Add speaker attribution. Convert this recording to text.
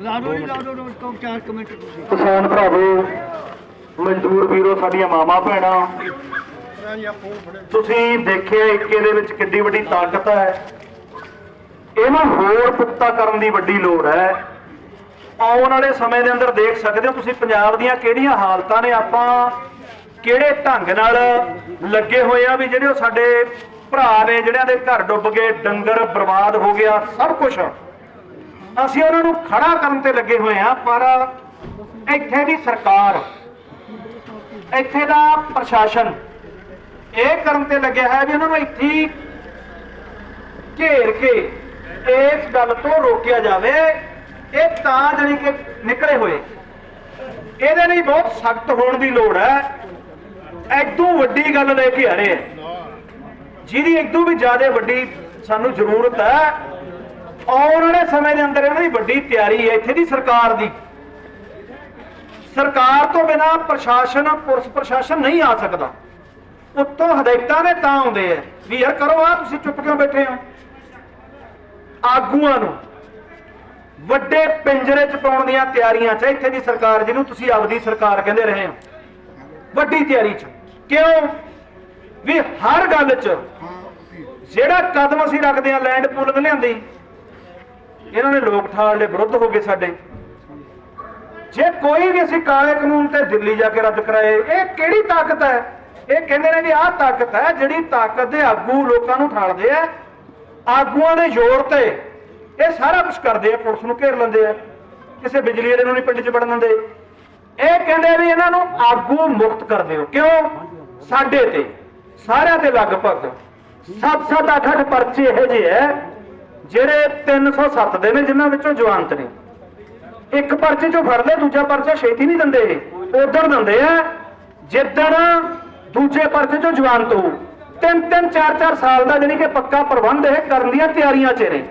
Speaker 1: ਲਾ ਦੋ ਜੀ ਲਾ ਦੋ ਦੋ ਤੋਂ ਚਾਰ ਕਮੈਂਟ ਤੁਸੀਂ।
Speaker 2: ਕਿਸਾਨ ਭਰਾਵੋ, ਮਜ਼ਦੂਰ ਵੀਰੋ, ਸਾਡੀਆਂ ਮਾਵਾਂ, ਭੈਣਾਂ। ਤੁਸੀਂ ਦੇਖਿਆ ਇੱਕੇ ਦੇ ਵਿੱਚ ਕਿੰਨੀ ਵੱਡੀ ਤਾਕਤ ਹੈ। ਇਹਨੂੰ ਹੋਰ ਪੁਖਤਾ ਕਰਨ ਦੀ ਵੱਡੀ ਲੋੜ ਹੈ। ਆਉਣ ਵਾਲੇ ਸਮੇਂ ਦੇ ਅੰਦਰ ਦੇਖ ਸਕਦੇ ਹੋ ਤੁਸੀਂ ਪੰਜਾਬ ਦੀਆਂ ਕਿਹੜੀਆਂ ਹਾਲਤਾਂ ਨੇ ਆਪਾਂ, ਕਿਹੜੇ ਢੰਗ ਨਾਲ ਲੱਗੇ ਹੋਏ ਆ ਵੀ ਜਿਹੜੇ ਉਹ ਸਾਡੇ ਭਰਾ ਨੇ ਜਿਹੜਿਆਂ ਦੇ ਘਰ ਡੁੱਬ ਗਏ, ਡੰਗਰ ਬਰਬਾਦ ਹੋ ਗਿਆ, ਸਭ ਕੁਝ ਅਸੀਂ ਉਹਨਾਂ ਨੂੰ ਖੜਾ ਕਰਨ ਤੇ ਲੱਗੇ ਹੋਏ ਆ ਪਰ ਇੱਥੇ ਦੀ ਸਰਕਾਰ, ਇੱਥੇ ਦਾ ਪ੍ਰਸ਼ਾਸਨ ਇਹ ਕਰਨ ਤੇ ਲੱਗਿਆ ਹੈ ਵੀ ਉਹਨਾਂ ਨੂੰ ਇੱਥੇ ਘੇਰ ਕੇ ਇਸ ਗੱਲ ਤੋਂ ਰੋਕਿਆ ਜਾਵੇ। ਇਹ ਤਾਂ ਜਾਣੀ ਕਿ ਨਿਕਲੇ ਹੋਏ। ਇਹਦੇ ਲਈ ਬਹੁਤ ਸਖਤ ਹੋਣ ਦੀ ਲੋੜ ਹੈ। ਐਦੋਂ ਵੱਡੀ ਗੱਲ ਲੈ ਕੇ ਆ ਰਹੇ ਹੈ ਜਿਹਦੀ ਇਦੋਂ ਵੀ ਜ਼ਿਆਦਾ ਵੱਡੀ ਸਾਨੂੰ ਜ਼ਰੂਰਤ ਹੈ ਆਉਣ ਵਾਲੇ ਸਮੇਂ ਦੇ ਅੰਦਰ ਇਹਨਾਂ ਦੀ ਵੱਡੀ ਤਿਆਰੀ ਹੈ, ਇੱਥੇ ਦੀ ਸਰਕਾਰ ਦੀ। ਸਰਕਾਰ ਤੋਂ ਬਿਨਾ ਪ੍ਰਸ਼ਾਸਨ, ਪੁਲਿਸ ਪ੍ਰਸ਼ਾਸਨ ਨਹੀਂ ਆ ਸਕਦਾ। ਉੱਤੋਂ ਹਦਾਇਤਾਂ ਦੇ ਤਾਂ ਆਉਂਦੇ ਆ ਵੀ ਯਾਰ ਕਰੋ ਆ, ਤੁਸੀਂ ਚੁੱਪ ਕਿਉਂ ਬੈਠੇ ਹੋ? ਆਗੂਆਂ ਨੂੰ, ਵੱਡੇ ਪਿੰਜਰੇ 'ਚ ਪਾਉਣ ਦੀਆਂ ਤਿਆਰੀਆਂ 'ਚ, ਇੱਥੇ ਦੀ ਸਰਕਾਰ ਜਿਹਨੂੰ ਤੁਸੀਂ ਆਪਦੀ ਸਰਕਾਰ ਕਹਿੰਦੇ ਰਹੇ ਹੋ, ਵੱਡੀ ਤਿਆਰੀ 'ਚ। ਕਿਉਂ? ਵੀ ਹਰ ਗੱਲ 'ਚ ਜਿਹੜਾ ਕਦਮ ਅਸੀਂ ਰੱਖਦੇ ਆ ਲੈਂਡ ਪੂਲਿੰਗ ਲਿਆਂਦੀ ਇਹਨਾਂ ਨੇ ਲੋਕ ਠਾਲ ਦੇ ਵਿਰੁੱਧ ਹੋ ਗਏ ਸਾਡੇ। ਜੇ ਕੋਈ ਵੀ ਅਸੀਂ ਕਾਲੇ ਕਾਨੂੰਨ ਤੇ ਦਿੱਲੀ ਜਾ ਕੇ ਰੱਦ ਕਰਾਏ, ਇਹ ਕਿਹੜੀ ਤਾਕਤ ਹੈ? ਇਹ ਕਹਿੰਦੇ ਨੇ ਵੀ ਆਹ ਤਾਕਤ ਹੈ ਜਿਹੜੀ ਤਾਕਤ ਦੇ ਆਗੂ ਲੋਕਾਂ ਨੂੰ ਠਾਲਦੇ ਆ। ਆਗੂਆਂ ਦੇ ਜ਼ੋਰ ਤੇ ਇਹ ਸਾਰਾ ਕੁਝ ਕਰਦੇ ਆ, ਪੁਲਿਸ ਨੂੰ ਘੇਰ ਲੈਂਦੇ ਆ। ਕਿਸੇ ਬਿਜਲੀ ਵਾਲੇ ਨੂੰ ਨਹੀਂ ਪਿੰਡ 'ਚ ਵੜਨ ਦਿੰਦੇ। ਇਹ ਕਹਿੰਦੇ ਵੀ ਇਹਨਾਂ ਨੂੰ ਆਗੂ ਮੁਕਤ ਕਰ ਦਿਓ। ਕਿਉਂ? ਸਾਡੇ ਤੇ, ਸਾਰਿਆਂ ਤੇ ਲਗਭਗ 7-7 8-8 ਪਰਚੇ ਇਹੋ ਜਿਹੇ ਹੈ ਜਿਹੜੇ 307 ਦੇ ਨੇ, ਜਿਨ੍ਹਾਂ ਵਿੱਚੋਂ ਜਵਾਨਤ ਨੇ। ਇੱਕ ਪਰਚੇ ਚੋਂ ਫੜ ਲੈ ਦੂਜਾ ਪਰਚਾ ਛੇਤੀ ਨਹੀਂ ਦਿੰਦੇ ਉਧਰ ਦਿੰਦੇ ਆ, ਜਿੱਦਣ ਦੂਜੇ ਪਰਚੇ ਚੋਂ ਜਵਾਨਤ ਹੋ ਤਿੰਨ ਤਿੰਨ ਚਾਰ ਚਾਰ ਸਾਲ ਦਾ ਜਾਨੀ ਕਿ ਪੱਕਾ ਪ੍ਰਬੰਧ ਇਹ ਕਰਨ ਦੀਆਂ ਤਿਆਰੀਆਂ 'ਚ ਨੇ।